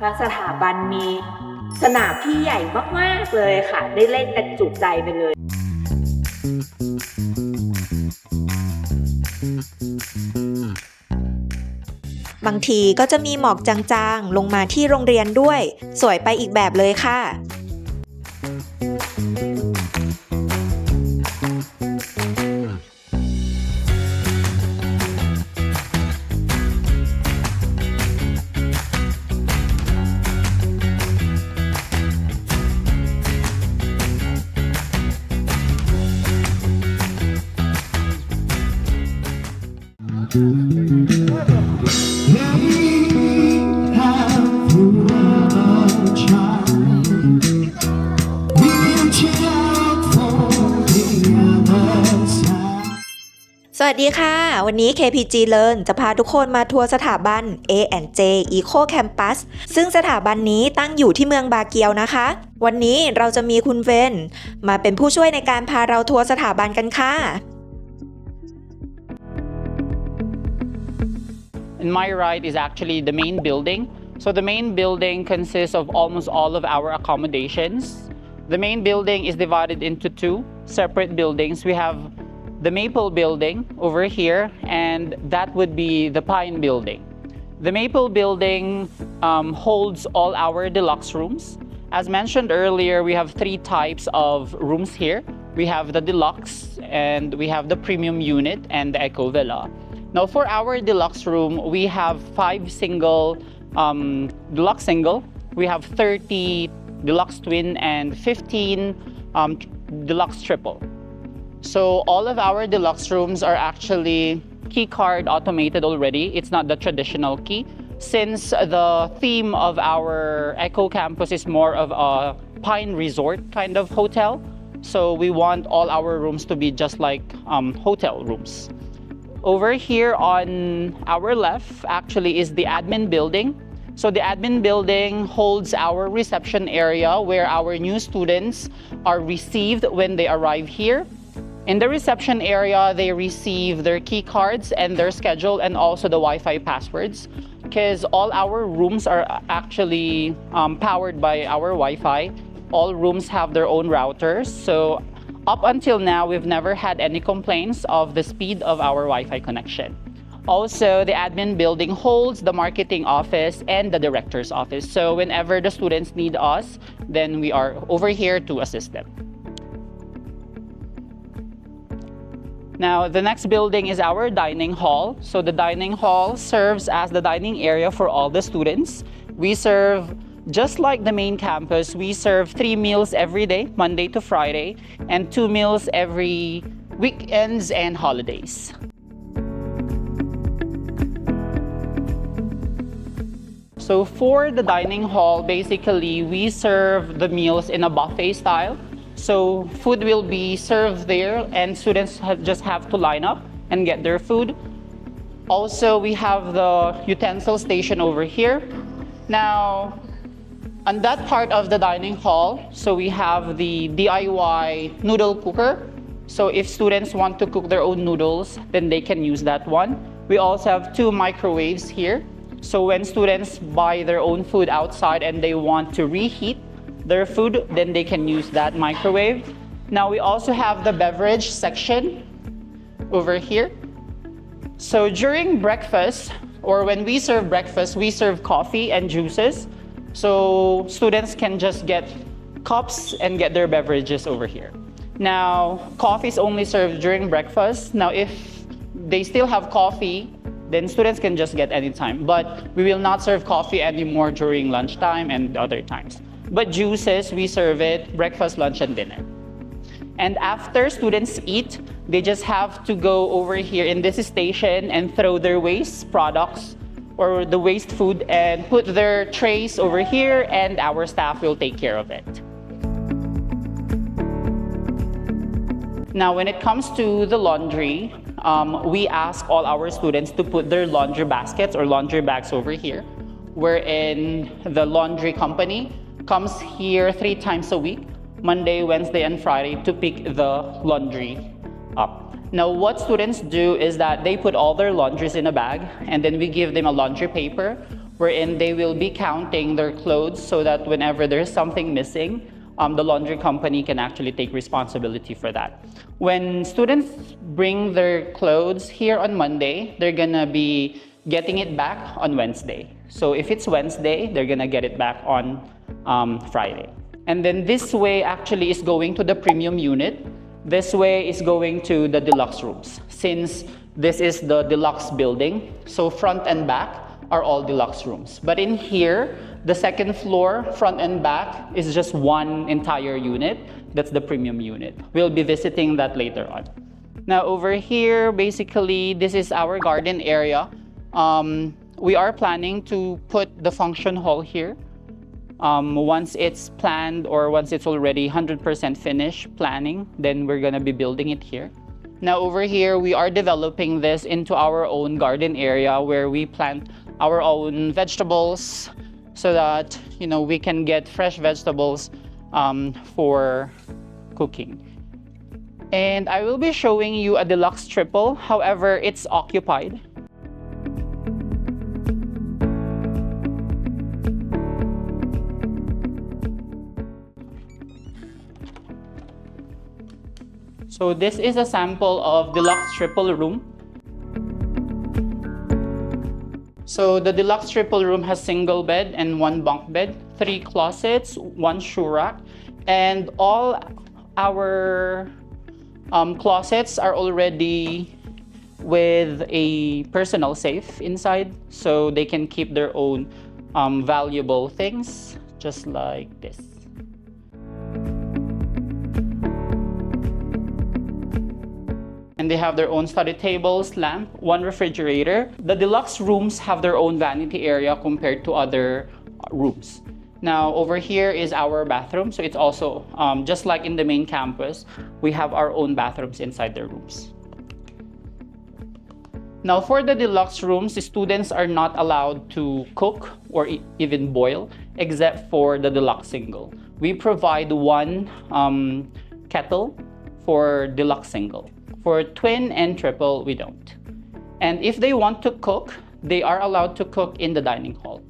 ทางสถาบันมีสนามที่ใหญ่มาก ๆ เลยค่ะ ได้เล่นกันจุใจไปเลย บางทีก็จะมีหมอกจางๆ ลงมาที่โรงเรียนด้วย สวยไปอีกแบบเลยค่ะ ดีค่ะ วันนี้ KPG Learn จะพาทุกคนมาทัวร์สถาบัน A&J Eco Campus ซึ่งสถาบันนี้ตั้งอยู่ที่เมืองบาเกียวนะคะ วันนี้เราจะมีคุณเวนมาเป็นผู้ช่วยในการพาเราทัวร์สถาบันกันค่ะ And my right is actually the main building. So the main building consists of almost all of our accommodations. The main building is divided into two separate buildings. We have the Maple building over here, and that would be the Pine building. The Maple building um, holds all our deluxe rooms. As mentioned earlier, we have three types of rooms here. We have the deluxe, and we have the premium unit, and the Eco Villa. Now, for our deluxe room, we have five single um, deluxe single. We have 30 deluxe twin and 15 um, deluxe triple. So all of our deluxe rooms are actually key card automated already. It's not the traditional key. Since the theme of our Echo Campus is more of a pine resort kind of hotel, so we want all our rooms to be just like um, hotel rooms. Over here on our left actually is the admin building. So the admin building holds our reception area where our new students are received when they arrive here. In the reception area, they receive their key cards and their schedule and also the Wi-Fi passwords because all our rooms are actually um, powered by our Wi-Fi. All rooms have their own routers. So up until now, we've never had any complaints of the speed of our Wi-Fi connection. Also, the admin building holds the marketing office and the director's office. So whenever the students need us, then we are over here to assist them. Now, the next building is our dining hall. So the dining hall serves as the dining area for all the students. We serve just like the main campus, we serve three meals every day, Monday to Friday, and two meals every weekends and holidays. So for the dining hall, basically we serve the meals in a buffet style. So food will be served there and students have, just have to line up and get their food. Also, we have the utensil station over here. Now, on that part of the dining hall, so we have the DIY noodle cooker. So if students want to cook their own noodles, then they can use that one. We also have two microwaves here. So when students buy their own food outside and they want to reheat their food, then they can use that microwave. Now we also have the beverage section over here. So during breakfast, or when we serve breakfast, we serve coffee and juices. So students can just get cups and get their beverages over here. Now, coffee is only served during breakfast. Now, if they still have coffee, then students can just get anytime. But we will not serve coffee anymore during lunchtime and other times. But juices, we serve it breakfast, lunch, and dinner. And after students eat, they just have to go over here in this station and throw their waste products or the waste food and put their trays over here, and our staff will take care of it. Now, when it comes to the laundry, um, we ask all our students to put their laundry baskets or laundry bags over here, wherein the laundry company comes here three times a week Monday, Wednesday, and Friday to pick the laundry up. Now, what students do is that they put all their laundries in a bag and then we give them a laundry paper wherein they will be counting their clothes so that whenever there's something missing, um, the laundry company can actually take responsibility for that. When students bring their clothes here on Monday, they're gonna be getting it back on Wednesday. So if it's Wednesday, they're gonna get it back on um, Friday. And then this way actually is going to the premium unit. This way is going to the deluxe rooms. Since this is the deluxe building, so front and back are all deluxe rooms. But in here, the second floor, front and back, is just one entire unit. That's the premium unit. We'll be visiting that later on. Now over here, basically, this is our garden area. Um, we are planning to put the function hall here. Um, once it's planned or once it's already 100% finished planning, then we're gonna be building it here. Now over here, we are developing this into our own garden area where we plant our own vegetables so that you know we can get fresh vegetables um, for cooking. And I will be showing you a deluxe triple. However, it's occupied. So this is a sample of deluxe triple room. So the deluxe triple room has single bed and one bunk bed, three closets, one shoe rack, and all our um, closets are already with a personal safe inside, so they can keep their own um, valuable things, just like this. They have their own study tables, lamp, one refrigerator. The deluxe rooms have their own vanity area compared to other rooms. Now, over here is our bathroom. So it's also um, just like in the main campus, we have our own bathrooms inside the rooms. Now, for the deluxe rooms, the students are not allowed to cook or e- even boil, except for the deluxe single. We provide one um, kettle for deluxe single. For twin and triple, we don't. And if they want to cook, they are allowed to cook in the dining hall.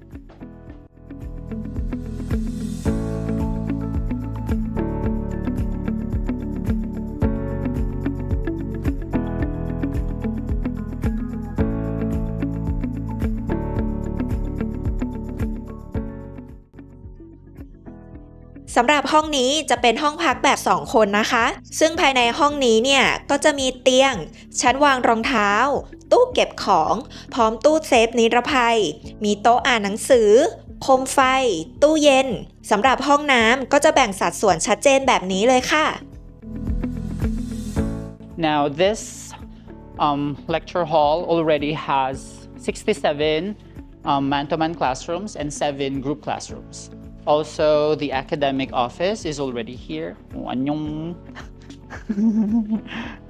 สำหรับห้องนี้จะเป็นห้องพักแบบ 2 คนนะคะ ซึ่งภายในห้องนี้เนี่ยก็จะมีเตียง ชั้นวางรองเท้า ตู้เก็บของ พร้อมตู้เซฟนิรภัย มีโต๊ะอ่านหนังสือ โคมไฟ ตู้เย็นสำหรับห้องน้ำก็จะแบ่งสัดส่วนชัดเจนแบบนี้เลยค่ะ Now, this um, lecture hall already has 67 um, man-to-man classrooms and seven group classrooms. Also, the academic office is already here.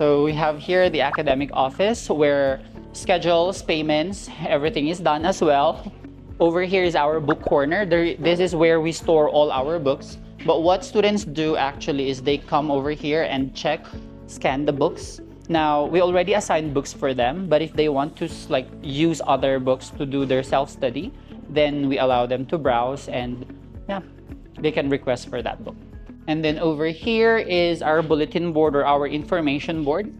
So we have here the academic office where schedules, payments, everything is done as well. Over here is our book corner. There, this is where we store all our books. But what students do actually is they come over here and check, scan the books. Now, we already assigned books for them, but if they want to like use other books to do their self-study, then we allow them to browse and yeah, they can request for that book. And then over here is our bulletin board or our information board.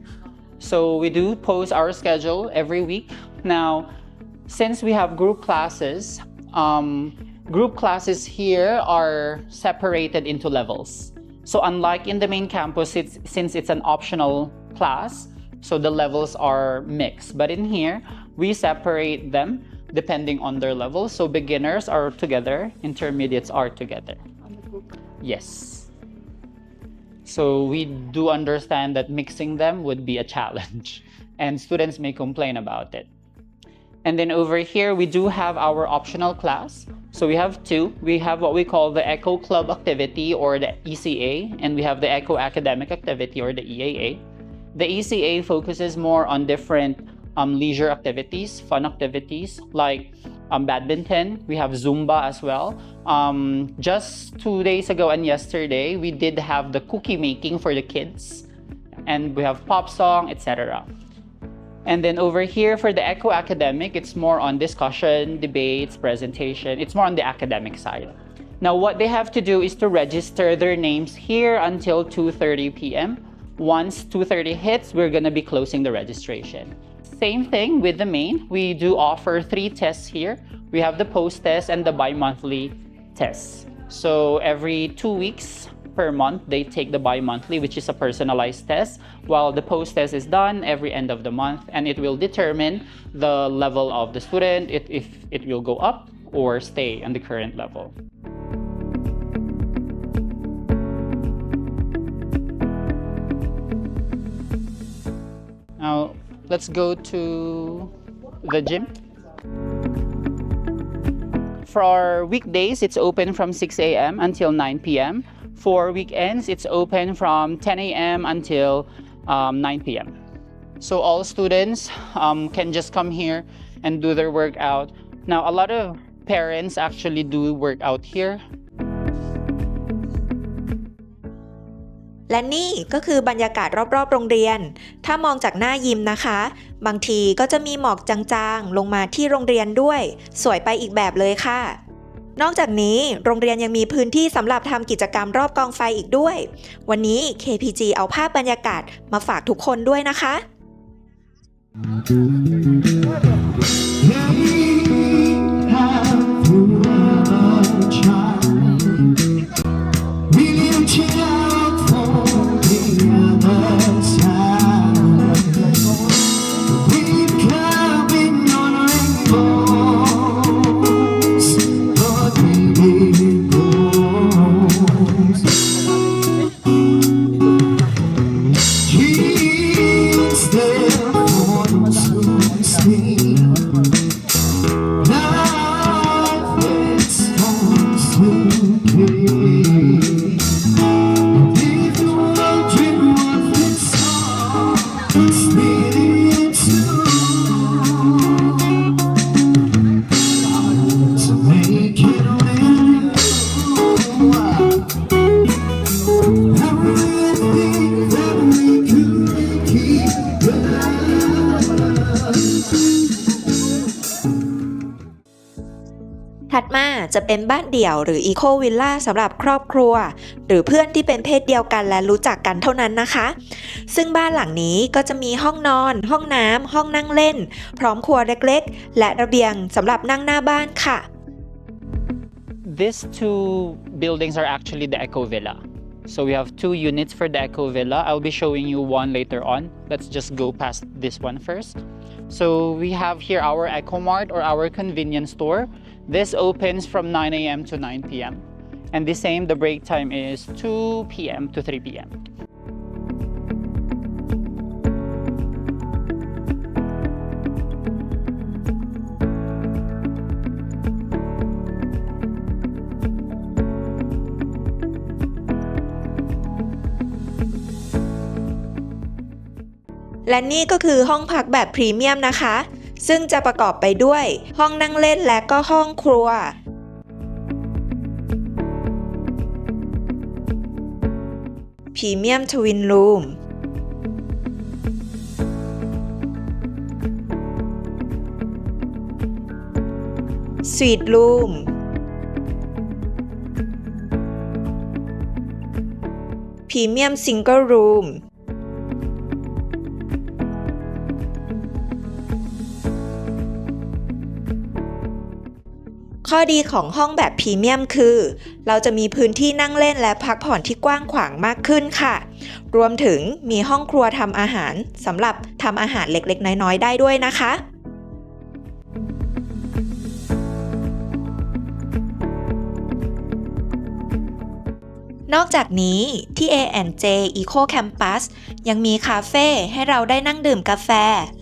So we do post our schedule every week. Now, since we have group classes, um, group classes here are separated into levels. So unlike in the main campus, it's, since it's an optional class, so the levels are mixed. But in here, we separate them depending on their level. So beginners are together, intermediates are together. Yes. So we do understand that mixing them would be a challenge, and students may complain about it. And then over here, we do have our optional class. So we have two. We have what we call the Echo Club activity or the ECA, and we have the Echo Academic activity or the EAA. The ECA focuses more on different um, leisure activities, fun activities like um, badminton. We have Zumba as well. Um, just two days ago and yesterday, we did have the cookie making for the kids, and we have pop song, etc. And then over here for the Eco Academic, it's more on discussion, debates, presentation. It's more on the academic side. Now what they have to do is to register their names here until 2:30 p.m. Once 2:30 hits, we're going to be closing the registration. Same thing with the main. We do offer three tests here. We have the post test and the bi-monthly tests. So every 2 weeks per month they take the bi-monthly which is a personalized test while the post test is done every end of the month and it will determine the level of the student if it will go up or stay on the current level. Let's go to the gym. For weekdays, it's open from 6 a.m. until 9 p.m. For weekends, it's open from 10 a.m. until um, 9 p.m. So all students um, can just come here and do their workout. Now, a lot of parents actually do workout here และนี่ก็คือบรรยากาศรอบๆ โรงเรียน ถ้ามองจากหน้ายิมนะคะ บางทีก็จะมีหมอกจางๆ ลงมาที่โรงเรียนด้วย สวยไปอีกแบบเลยค่ะ นอกจากนี้โรงเรียนยังมีพื้นที่สำหรับทำกิจกรรมรอบกองไฟอีกด้วย วันนี้ KPG เอาภาพบรรยากาศมาฝากทุกคนด้วยนะคะ เป็นบ้านเดี่ยวหรืออีโควิลล่าสำหรับครอบครัว หรือเพื่อนที่เป็นเพศเดียวกันและรู้จักกันเท่านั้นนะคะ ซึ่งบ้านหลังนี้ก็จะมีห้องนอน ห้องน้ำห้องนั่งเล่น พร้อมครัวเล็กๆ และระเบียงสำหรับนั่งหน้าบ้านค่ะ These two buildings are actually the Eco Villa. So we have two units for the Eco Villa. I'll be showing you one later on. Let's just go past this one first. So we have here our Eco Mart or our convenience store. This opens from 9 a.m. to 9 p.m. And the same, the break time is 2 p.m. to 3 p.m. และนี่ก็คือห้องพักแบบพรีเมียมนะคะ ซึ่งจะประกอบไปด้วยห้องนั่งเล่นและก็ห้องครัว พรีเมียมทวินรูมสวีทรูมพรีเมียมซิงเกิลรูม ข้อดีของห้องแบบพรีเมียมคือ เราจะมีพื้นที่นั่งเล่นและพักผ่อนที่กว้างขวางมากขึ้นค่ะ รวมถึงมีห้องครัวทำอาหารสำหรับทำอาหารเล็กๆ น้อยๆ ได้ด้วยนะคะนอกจากนี้ที่ A&J Eco Campus ยังมีคาเฟ่ให้เราได้นั่งดื่มกาแฟ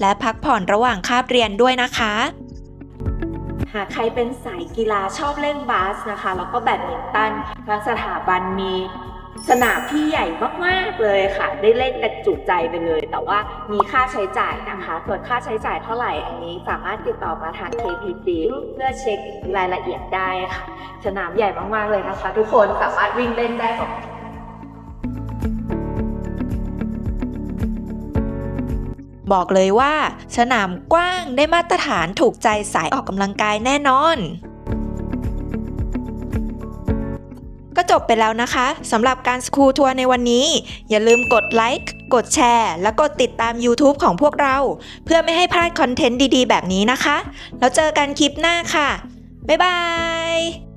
และพักผ่อนระหว่างคาบเรียนด้วยนะคะ หากใครเป็นสายกีฬาชอบเล่นบาสนะคะ แล้วก็แบดมินตันทางสถาบันมีสนามที่ใหญ่มากๆเลยค่ะ ได้เล่นกันจุใจไปเลย แต่ว่ามีค่าใช้จ่ายนะคะส่วนค่าใช้จ่ายเท่าไหร่อันนี้ สามารถติดต่อมาทาง KPG เพื่อเช็ครายละเอียดได้ค่ะ สนามใหญ่มากๆเลยนะคะ ทุกคนสามารถวิ่งเล่นได้ของ บอกเลยว่า สนามกว้างได้มาตรฐานถูกใจสายออกกำลังกายแน่นอน ก็จบไปแล้วนะคะสำหรับการสคูทัวร์ในวันนี้ อย่าลืมกดไลค์กดแชร์ และกดติดตาม YouTube ของพวกเรา เพื่อไม่ให้พลาดคอนเทนต์ดีๆ แบบนี้นะคะ แล้วเจอกันคลิปหน้าค่ะ บ๊ายบาย